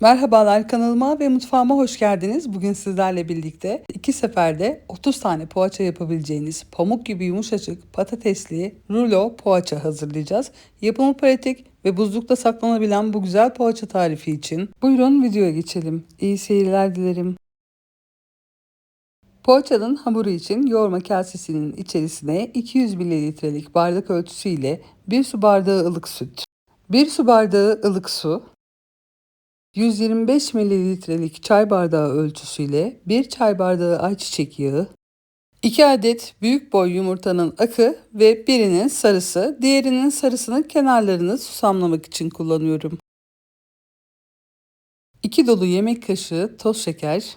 Merhabalar kanalıma ve mutfağıma hoş geldiniz. Bugün sizlerle birlikte iki seferde 30 tane poğaça yapabileceğiniz pamuk gibi yumuşacık patatesli rulo poğaça hazırlayacağız. Yapımı pratik ve buzlukta saklanabilen bu güzel poğaça tarifi için buyurun videoya geçelim. İyi seyirler dilerim. Poğaçanın hamuru için yoğurma kasesinin içerisine 200 mililitrelik bardak ölçüsü ile 1 su bardağı ılık süt, 1 su bardağı ılık su, 125 mililitrelik çay bardağı ölçüsüyle 1 çay bardağı ayçiçek yağı, 2 adet büyük boy yumurtanın akı ve birinin sarısı, diğerinin sarısını kenarlarını susamlamak için kullanıyorum. 2 dolu yemek kaşığı toz şeker,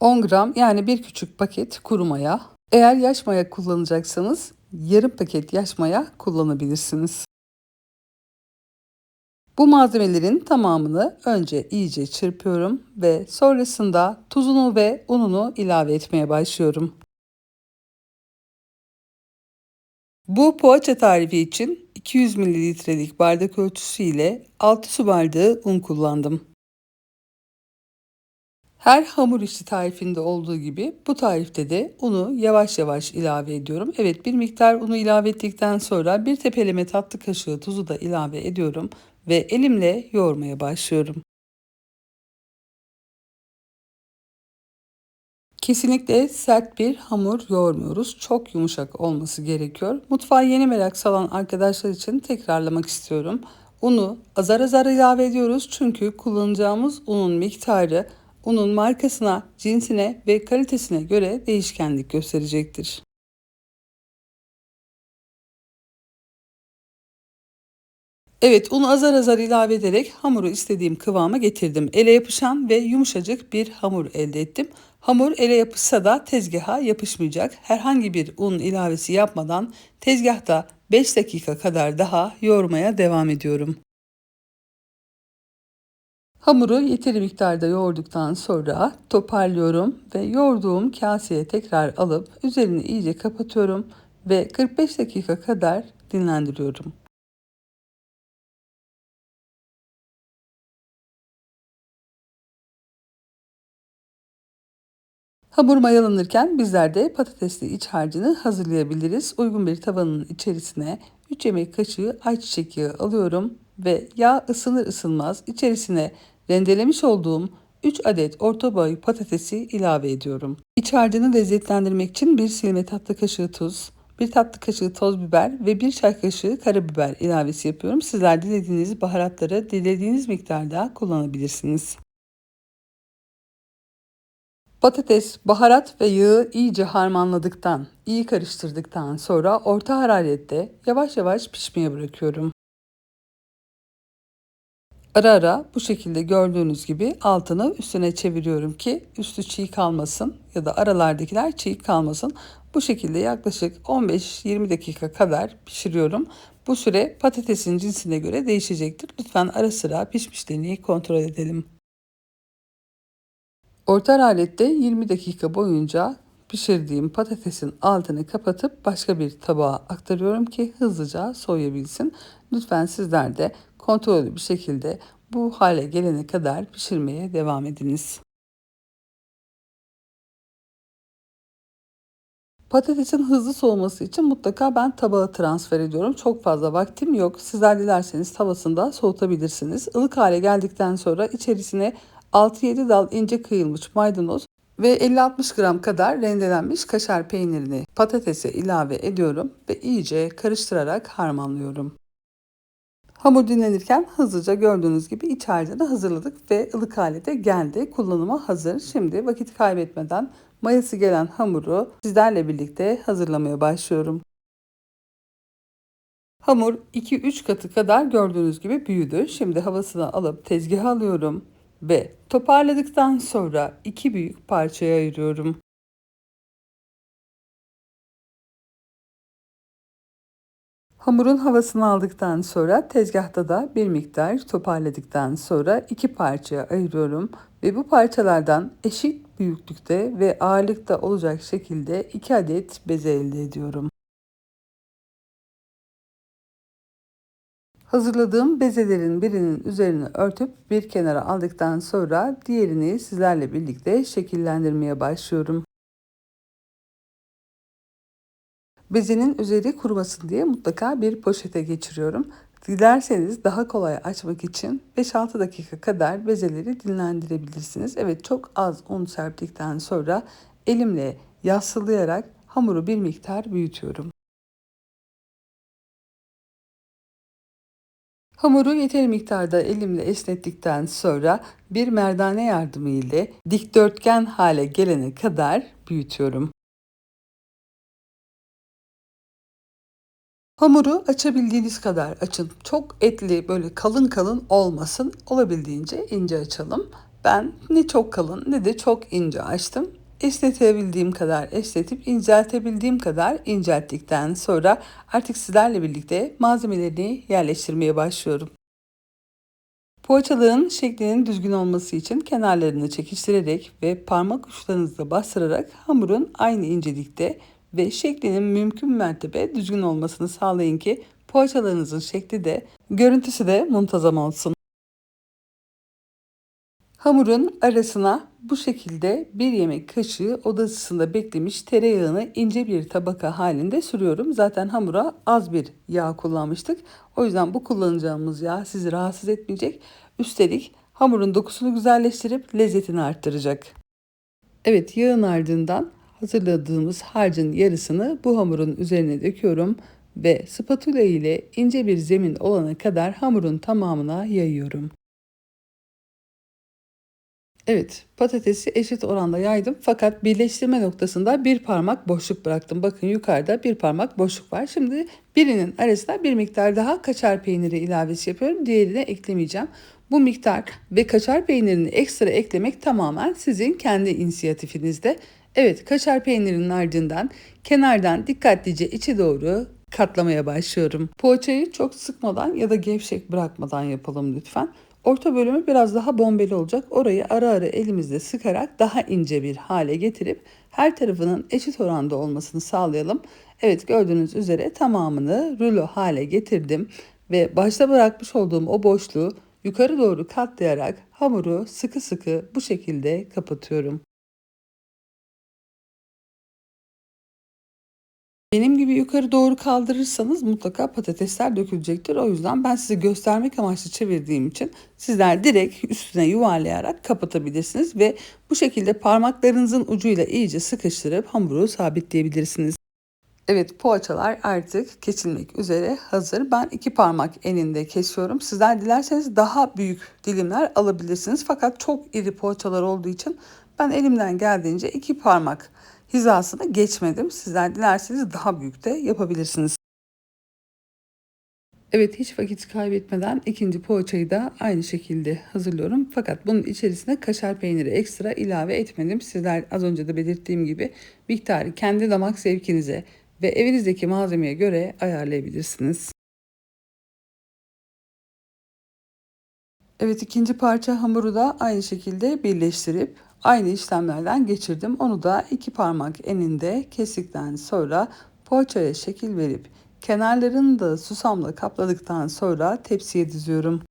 10 gram yani bir küçük paket kuru maya. Eğer yaş maya kullanacaksanız yarım paket yaş maya kullanabilirsiniz. Bu malzemelerin tamamını önce iyice çırpıyorum ve sonrasında tuzunu ve ununu ilave etmeye başlıyorum. Bu poğaça tarifi için 200 mililitrelik bardak ölçüsü ile 6 su bardağı un kullandım. Her hamur işi tarifinde olduğu gibi bu tarifte de unu yavaş yavaş ilave ediyorum. Evet bir miktar unu ilave ettikten sonra bir tepeleme tatlı kaşığı tuzu da ilave ediyorum ve elimle yoğurmaya başlıyorum. Kesinlikle sert bir hamur yoğurmuyoruz. Çok yumuşak olması gerekiyor. Mutfağa yeni merak salan arkadaşlar için tekrarlamak istiyorum. Unu azar azar ilave ediyoruz çünkü kullanacağımız unun miktarı unun markasına, cinsine ve kalitesine göre değişkenlik gösterecektir. Evet unu azar azar ilave ederek hamuru istediğim kıvama getirdim. Ele yapışan ve yumuşacık bir hamur elde ettim. Hamur ele yapışsa da tezgaha yapışmayacak. Herhangi bir un ilavesi yapmadan tezgahta 5 dakika kadar daha yoğurmaya devam ediyorum. Hamuru yeteri miktarda yoğurduktan sonra toparlıyorum ve yoğurduğum kaseye tekrar alıp üzerini iyice kapatıyorum ve 45 dakika kadar dinlendiriyorum. Hamur mayalanırken bizler de patatesli iç harcını hazırlayabiliriz. Uygun bir tavanın içerisine 3 yemek kaşığı ayçiçek yağı alıyorum ve yağ ısınır ısınmaz içerisine rendelemiş olduğum 3 adet orta boy patatesi ilave ediyorum. İç harcını lezzetlendirmek için bir silme tatlı kaşığı tuz, bir tatlı kaşığı toz biber ve bir çay kaşığı karabiber ilavesi yapıyorum. Sizler dilediğiniz baharatları dilediğiniz miktarda kullanabilirsiniz. Patates, baharat ve yağı iyice harmanladıktan, iyi karıştırdıktan sonra orta hararette yavaş yavaş pişmeye bırakıyorum. Ara ara bu şekilde gördüğünüz gibi altını üstüne çeviriyorum ki üstü çiğ kalmasın ya da aralardakiler çiğ kalmasın. Bu şekilde yaklaşık 15-20 dakika kadar pişiriyorum. Bu süre patatesin cinsine göre değişecektir. Lütfen ara sıra pişmişliğini kontrol edelim. Orta hararette 20 dakika boyunca pişirdiğim patatesin altını kapatıp başka bir tabağa aktarıyorum ki hızlıca soğuyabilsin. Lütfen sizler de kontrollü bir şekilde bu hale gelene kadar pişirmeye devam ediniz. Patatesin hızlı soğuması için mutlaka ben tabağa transfer ediyorum. Çok fazla vaktim yok. Sizler dilerseniz tavasında soğutabilirsiniz. Ilık hale geldikten sonra içerisine 6-7 dal ince kıyılmış maydanoz ve 50-60 gram kadar rendelenmiş kaşar peynirini patatese ilave ediyorum ve iyice karıştırarak harmanlıyorum. Hamur dinlenirken hızlıca gördüğünüz gibi iç harcını hazırladık ve ılık hale de geldi. Kullanıma hazır. Şimdi vakit kaybetmeden mayası gelen hamuru sizlerle birlikte hazırlamaya başlıyorum. Hamur 2-3 katı kadar gördüğünüz gibi büyüdü. Şimdi havasını alıp tezgaha alıyorum ve toparladıktan sonra iki büyük parçaya ayırıyorum. Hamurun havasını aldıktan sonra tezgahta da bir miktar toparladıktan sonra iki parçaya ayırıyorum ve bu parçalardan eşit büyüklükte ve ağırlıkta olacak şekilde iki adet beze elde ediyorum. Hazırladığım bezelerin birinin üzerine örtüp bir kenara aldıktan sonra diğerini sizlerle birlikte şekillendirmeye başlıyorum. Bezenin üzeri kurumasın diye mutlaka bir poşete geçiriyorum. Dilerseniz daha kolay açmak için 5-6 dakika kadar bezeleri dinlendirebilirsiniz. Evet çok az un serptikten sonra elimle yassılayarak hamuru bir miktar büyütüyorum. Hamuru yeteri miktarda elimle esnettikten sonra bir merdane yardımı ile dikdörtgen hale gelene kadar büyütüyorum. Hamuru açabildiğiniz kadar açın. Çok etli böyle kalın kalın olmasın. Olabildiğince ince açalım. Ben ne çok kalın ne de çok ince açtım. Esnetebildiğim kadar esnetip inceltebildiğim kadar incelttikten sonra artık sizlerle birlikte malzemelerini yerleştirmeye başlıyorum. Poğaçaların şeklinin düzgün olması için kenarlarını çekiştirerek ve parmak uçlarınızla bastırarak hamurun aynı incelikte ve şeklinin mümkün mertebe düzgün olmasını sağlayın ki poğaçalarınızın şekli de görüntüsü de muntazam olsun. Hamurun arasına bu şekilde bir yemek kaşığı oda ısısında beklemiş tereyağını ince bir tabaka halinde sürüyorum. Zaten hamura az bir yağ kullanmıştık. O yüzden bu kullanacağımız yağ sizi rahatsız etmeyecek. Üstelik hamurun dokusunu güzelleştirip lezzetini arttıracak. Evet yağın ardından hazırladığımız harcın yarısını bu hamurun üzerine döküyorum ve spatula ile ince bir zemin olana kadar hamurun tamamına yayıyorum. Evet patatesi eşit oranda yaydım fakat birleştirme noktasında bir parmak boşluk bıraktım. Bakın yukarıda bir parmak boşluk var. Şimdi birinin arasına bir miktar daha kaçar peyniri ilavesi yapıyorum. Diğerine eklemeyeceğim. Bu miktar ve kaçar peynirini ekstra eklemek tamamen sizin kendi inisiyatifinizde. Evet kaşar peynirinin ardından kenardan dikkatlice içe doğru katlamaya başlıyorum. Poğaçayı çok sıkmadan ya da gevşek bırakmadan yapalım lütfen. Orta bölümü biraz daha bombeli olacak. Orayı ara ara elimizle sıkarak daha ince bir hale getirip her tarafının eşit oranda olmasını sağlayalım. Evet gördüğünüz üzere tamamını rulo hale getirdim ve başta bırakmış olduğum o boşluğu yukarı doğru katlayarak hamuru sıkı sıkı bu şekilde kapatıyorum. Benim gibi yukarı doğru kaldırırsanız mutlaka patatesler dökülecektir. O yüzden ben size göstermek amaçlı çevirdiğim için sizler direkt üstüne yuvarlayarak kapatabilirsiniz ve bu şekilde parmaklarınızın ucuyla iyice sıkıştırıp hamuru sabitleyebilirsiniz. Evet poğaçalar artık kesilmek üzere hazır. Ben iki parmak eninde kesiyorum. Sizler dilerseniz daha büyük dilimler alabilirsiniz. Fakat çok iri poğaçalar olduğu için ben elimden geldiğince iki parmak hizasını geçmedim. Sizler dilerseniz daha büyük de yapabilirsiniz. Evet hiç vakit kaybetmeden ikinci poğaçayı da aynı şekilde hazırlıyorum. Fakat bunun içerisine kaşar peyniri ekstra ilave etmedim. Sizler az önce de belirttiğim gibi miktarı kendi damak zevkinize ve evinizdeki malzemeye göre ayarlayabilirsiniz. Evet ikinci parça hamuru da aynı şekilde birleştirip aynı işlemlerden geçirdim. Onu da iki parmak eninde kestikten sonra poğaçaya şekil verip kenarlarını da susamla kapladıktan sonra tepsiye diziyorum.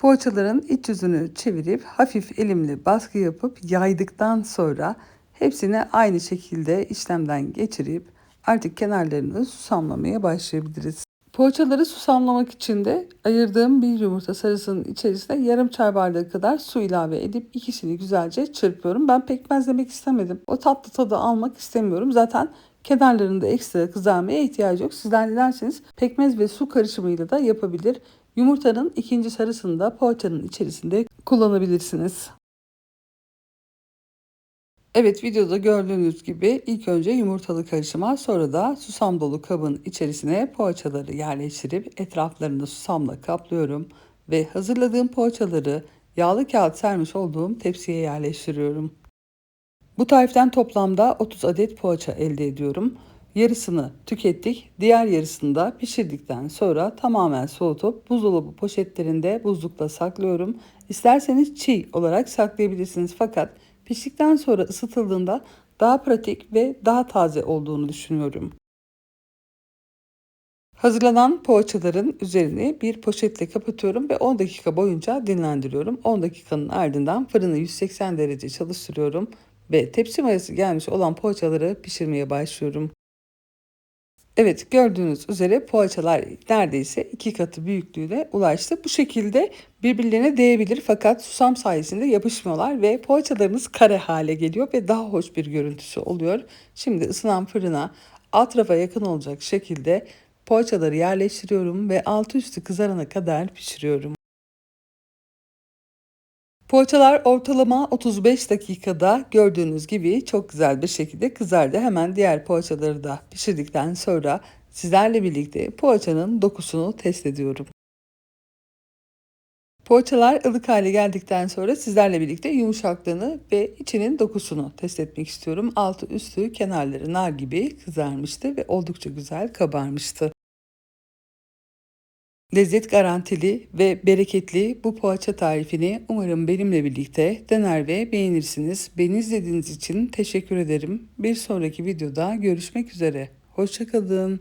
Poğaçaların iç yüzünü çevirip hafif elimle baskı yapıp yaydıktan sonra hepsini aynı şekilde işlemden geçirip artık kenarlarını susamlamaya başlayabiliriz. Poğaçaları susamlamak için de ayırdığım bir yumurta sarısının içerisine yarım çay bardağı kadar su ilave edip ikisini güzelce çırpıyorum. Ben pekmezlemek istemedim. O tatlı tadı almak istemiyorum. Zaten kenarlarında ekstra kızarmaya ihtiyacı yok. Sizler dilerseniz pekmez ve su karışımıyla da yapabilir. Yumurtanın ikinci sarısını da poğaçanın içerisinde kullanabilirsiniz. Evet videoda gördüğünüz gibi ilk önce yumurtalı karışıma sonra da susam dolu kabın içerisine poğaçaları yerleştirip etraflarını susamla kaplıyorum ve hazırladığım poğaçaları yağlı kağıt sermiş olduğum tepsiye yerleştiriyorum. Bu tariften toplamda 30 adet poğaça elde ediyorum. Yarısını tükettik, diğer yarısını da pişirdikten sonra tamamen soğutup buzdolabı poşetlerinde buzlukta saklıyorum. İsterseniz çiğ olarak saklayabilirsiniz fakat Piştikten sonra ısıtıldığında daha pratik ve daha taze olduğunu düşünüyorum. Hazırlanan poğaçaların üzerini bir poşetle kapatıyorum ve 10 dakika boyunca dinlendiriyorum. 10 dakikanın ardından fırını 180 derece çalıştırıyorum ve tepsi mayası gelmiş olan poğaçaları pişirmeye başlıyorum. Evet gördüğünüz üzere poğaçalar neredeyse iki katı büyüklüğüne ulaştı. Bu şekilde birbirlerine değebilir fakat susam sayesinde yapışmıyorlar ve poğaçalarınız kare hale geliyor ve daha hoş bir görüntüsü oluyor. Şimdi ısınan fırına alt rafa yakın olacak şekilde poğaçaları yerleştiriyorum ve altı üstü kızarana kadar pişiriyorum. Poğaçalar ortalama 35 dakikada gördüğünüz gibi çok güzel bir şekilde kızardı. Hemen diğer poğaçaları da pişirdikten sonra sizlerle birlikte poğaçanın dokusunu test ediyorum. Poğaçalar ılık hale geldikten sonra sizlerle birlikte yumuşaklığını ve içinin dokusunu test etmek istiyorum. Altı üstü kenarları nar gibi kızarmıştı ve oldukça güzel kabarmıştı. Lezzet garantili ve bereketli bu poğaça tarifini umarım benimle birlikte dener ve beğenirsiniz. Beni izlediğiniz için teşekkür ederim. Bir sonraki videoda görüşmek üzere. Hoşçakalın.